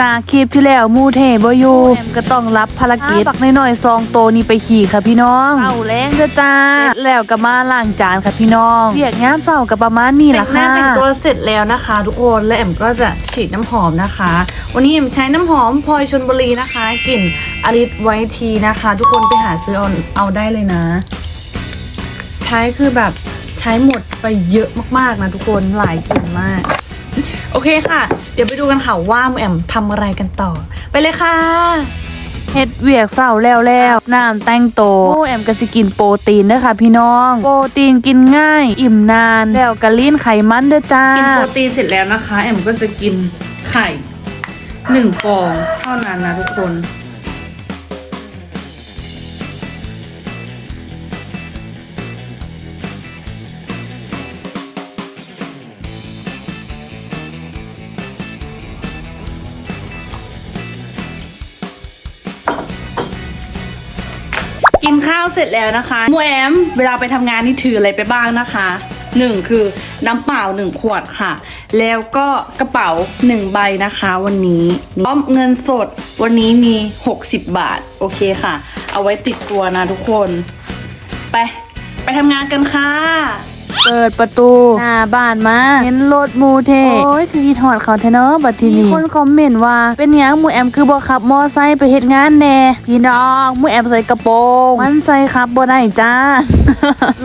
จากคลิปที่แล้วหมูเทบอยู่แอมก็ต้องรับภารกิจปักน้อยๆซองโตนี่ไปขี่ค่ะพี่น้องเต้าแรงเด้อจ้าเสร็จแล้วก็มาล้างจานค่ะพี่น้องเรียกงามเศร้ากับประมาณนี้แต่ล่ะงหน้าค่ะแต่งตัวเสร็จแล้วนะคะ ทุกคนและแอมก็จะฉีดน้ำหอมนะคะ วันนี้แอมใช้น้ำหอมพลอยชนบุรีนะคะกลิ่นอลิสไวทีนะคะ ทุกคนไปหาซื้อเอาเอาได้เลยนะ ใช้คือแบบใช้หมดไปเยอะมากๆนะทุกคนหลายกลิ่นมาก โอเคค่ะ เดี๋ยวไปดูกันค่ะว่าแอมทำอะไรกันต่อ ไปเลยค่ะเฮ็ดเวียกเศร้าแล้วแล้วน้ำแต่งโตโอ้แอมก็สิกินโปรตีนเด้อค่ะพี่น้อง โปรตีนกินง่าย อิ่มนาน แล้วก็ลิ้นไขมันเด้อจ้า กินโปรตีนเสร็จแล้วนะคะ แอมก็จะกินไข่หนึ่งฟองเท่านั้นนะทุกคน กินข้าวเสร็จแล้วนะคะมูแอมเวลาไปทำงานนี่ถืออะไรไปบ้างนะคะหนึ่งคือน้ำเปล่าหนึ่งขวดค่ะ แล้วก็กระเป๋าหนึ่งใบนะคะวันนี้พร้อมเงินสดวันนี้มี 60 บาท โอเคค่ะ เอาไว้ติดตัวนะทุกคน ไป ไปทำงานกันค่ะ เปิดประตู หน้าบ้านมาเห็นรถมูเท โอ้ยคือคิดฮอดเขาแท้เนาะบัดทีนี้มีคนคอมเมนต์ว่า เป็นหยังมูแอมคือบ่ขับมอไซค์ไปเฮ็ดงานแน่พี่น้องมูแอมใส่กระโปรง มันใส่ขับบ่ได้จ้า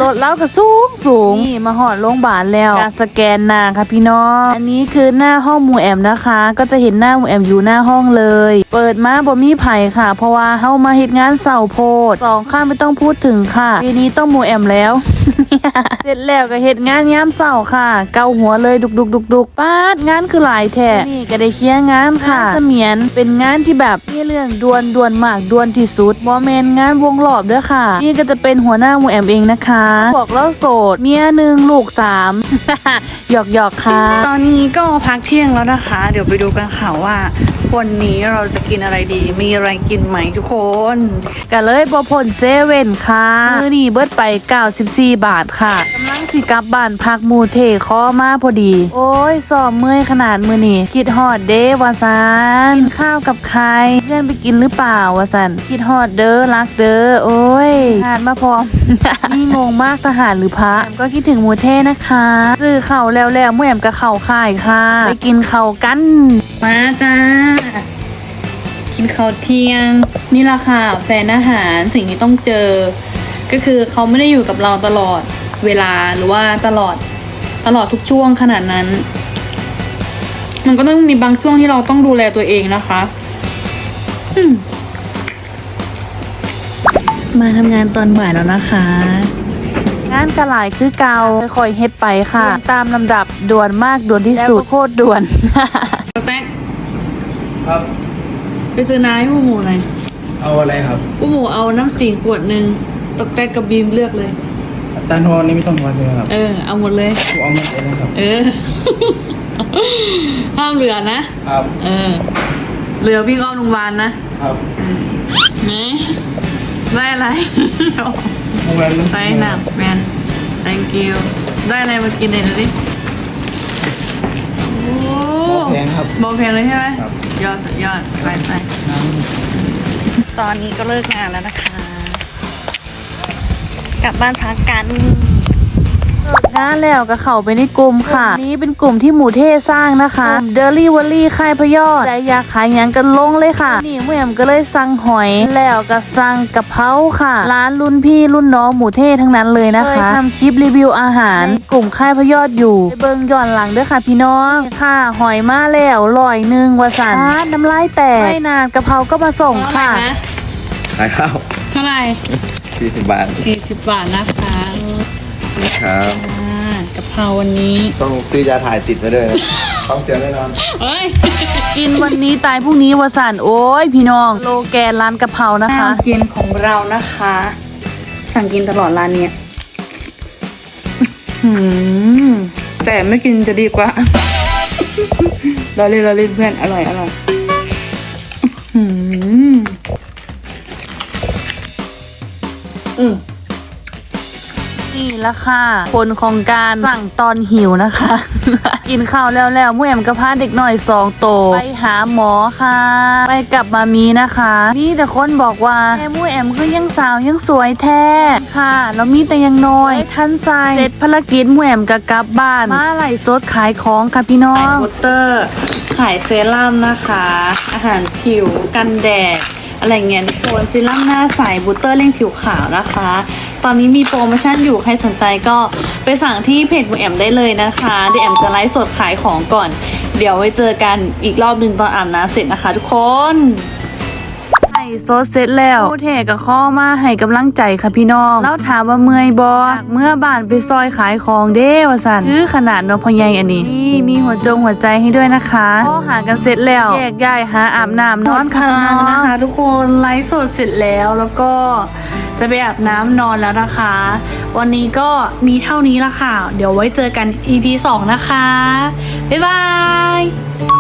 รถเราก็สูงสูงนี่มาฮอดโรงพยาบาลแล้วการสแกนหน้าค่ะพี่น้อง อันนี้คือหน้าห้องหมูแอมนะคะ ก็จะเห็นหน้าหมูแอมอยู่หน้าห้องเลย เปิดมาบ่มีไผค่ะ เพราะว่าเฮามาเฮ็ดงานเสาร์โพดสองข้ามไม่ต้องพูดถึงค่ะปีนี้ต้องหมูแอมแล้วเสร็จแล้วก็เฮ็ดงานยามเช้าค่ะ เกาหัวเลยดุกดุกดุกดุกปาดงานคือหลายแท้นี่ก็ได้เคลียร์งานค่ะเสมียนเป็นงานที่แบบมีเรื่องด่วนด่วนมากด่วนที่สุดบ่แม่นงานวงรอบเด้อค่ะ นี่ก็จะเป็นหัวหน้าหมูแอมเองนะคะ บอกเล่าโสด เมียหนึ่งลูกสามหยอกหยอกๆค่ะ ตอนนี้ก็พักเที่ยงแล้วนะคะ เดี๋ยวไปดูกันค่ะว่า วันนี้เราจะกินอะไรดี มีอะไรกินไหมทุกคนก็เลยบอผลเซเว่นค่ะมือนี่เบิดไป 94 บาทค่ะกำลังสิกลับบ้านพักหมูเทคอมาพอดี โอ้ยสอบเมื่อยขนาดมือนี่คิดฮอดเด้วาซันกินข้าวกับใครเพื่อนไปกินหรือเปล่าวาสันคิดฮอดเด้อรักเด้อโอ้ยทานมาพร้อม นี่งงมากทหารหรือพระแอมก็คิดถึงหมูเทนะคะซื้อเข่าวแล้วแล้วหมูแอมก็เข่าข่ายค่ะไปกินเข่าวกันมาจ้ากินข้าวเที่ยง นี่ละค่ะแฟนอาหารสิ่งที่ต้องเจอ ก็คือเขาไม่ได้อยู่กับเราตลอด เวลาหรือว่าตลอดตลอดทุกช่วงขนาดนั้น มันก็ต้องมีบางช่วงที่เราต้องดูแลตัวเองนะคะอืมมาทำงานตอนบ่ายแล้วนะคะงานกระหลายคือเกาค่อยๆเฮ็ดไปค่ะ ตามลำดับด่วนมากด่วนที่สุดโคตรด่วนแป๊กครับไปซื้อน้ำให้ผู้หมูหน่อยเอาอะไรครับผู้หมูเอาน้ำสิงขวดหนึ่งตกแป๊กกับบีมเลือกเลย ตานทอนนี่ไม่ต้องทอนใช่ไหมครับเออ เอาหมดเลย ผมเอาหมดเลยนะครับเออ ห้ามเหลือนะ ครับเออ เหลือวิ่งอ้อมโรงพยาบาลนะ ครับไหนได้อะไร โรงแรมได้หนักแมน thank you ได้อะไรมากินเดี๋ยวดิโอ้แพงครับ บอกแพงเลยใช่ไหมครับ ยอดสุดยอด ไปไปตอนนี้ก็เลิกงานแล้วนะคะก ลับบ้านพักกันเลิกงานแล้วก็เข้าไปในกลุ่มค่ะ นี้เป็นกลุ่มที่หมูเทสร้างนะคะเดลี่วอลลี่ค่ายพยอดใจอยากขายหยังกันลงเลยค่ะ นี่แม่มก็เลยสั่งหอย แล้วก็สั่งกะเพราค่ะ ร้านรุ่นพี่รุ่นน้องหมูเททั้งนั้นเลยนะคะทำคลิปรีวิวอาหารในกลุ่มค่ายพยอดอยู่ไปเบิ่งย้อนหลังด้วยค่ะ พี่น้องนี่ค่ะ หอยมาแล้วลอยหนึ่งวาสันอ่าน้ำลายแตกไม่นานกะเพราก็มาส่งค่ะขายข้าว เท่าไหร่40บาทสี่สิบบาทนะคะครับอ่ากะเพราวันนี้ ต้องซื้อยาถ่ายติดไว้ด้วยนะต้องเสียแน่นอนเอ้ย กินวันนี้ตายพรุ่งนี้วาสันโอ้ยพี่น้องโลแกนร้านกะเพรานะคะข้าวเย็นของเรานะคะ สั่งกินตลอดร้านเนี้ยหืมแต่ไม่กินจะดีกว่าเราเล่นเราเล่นเพื่อนอร่อยอร่อย ละค่ะผลของการสั่งตอนหิวนะคะ กินข้าวแล้วแล้วมู่แอมก็พาเด็กหน่อยสองโต ไปหาหมอค่ะ ไปกลับมามีนะคะ มีแต่คนบอกว่าแม่มู่แอมคือยังสาวยังสวยแท้ค่ะแล้วมีแต่ยังน้อยท่านทรายเสร็จภารกิจมู่แอมก็กลับบ้านมาไหลสดขายของค่ะพี่น้องขายงโปสเตอร์ ขายเซรั่มนะคะ อาหารผิวกันแดดอะไรเงี้ยทุกคนเซรั่มหน้าใสบูตเตอร์เร่งผิวขาวนะคะ อนนี้มีโปรโมชั่นอยู่ใครสนใจก็ไปสั่งที่เพจหมูแอมได้เลยนะคะเดี๋ยวแอมจะไลฟ์สดขายของก่อน เดี๋ยวไว้เจอกันอีกรอบหนึ่งตอนอาบน้ำเสร็จนะคะ ทุกคนให้โซดเสร็จแล้วผู้เทก็ข้อมาให้กำลังใจค่ะพี่น้อง แล้วถามว่าเมื่อยบอเมื่อบ้านไปซอยขายของเด้วสันคือขนาดนอะพ่อใหญ่อันนี้นี่มีหัวจงหัวใจให้ด้วยนะคะพอหากันเสร็จแล้วแยกย้ายหาอาบน้ำนอนค่ะทางนะคะ ทุกคนไลฟ์สดเสร็จแล้วแล้วก็ จะไปอาบน้ำนอนแล้วนะคะ วันนี้ก็มีเท่านี้ละค่ะ เดี๋ยวไว้เจอกัน EP 2 นะคะ บ๊ายบาย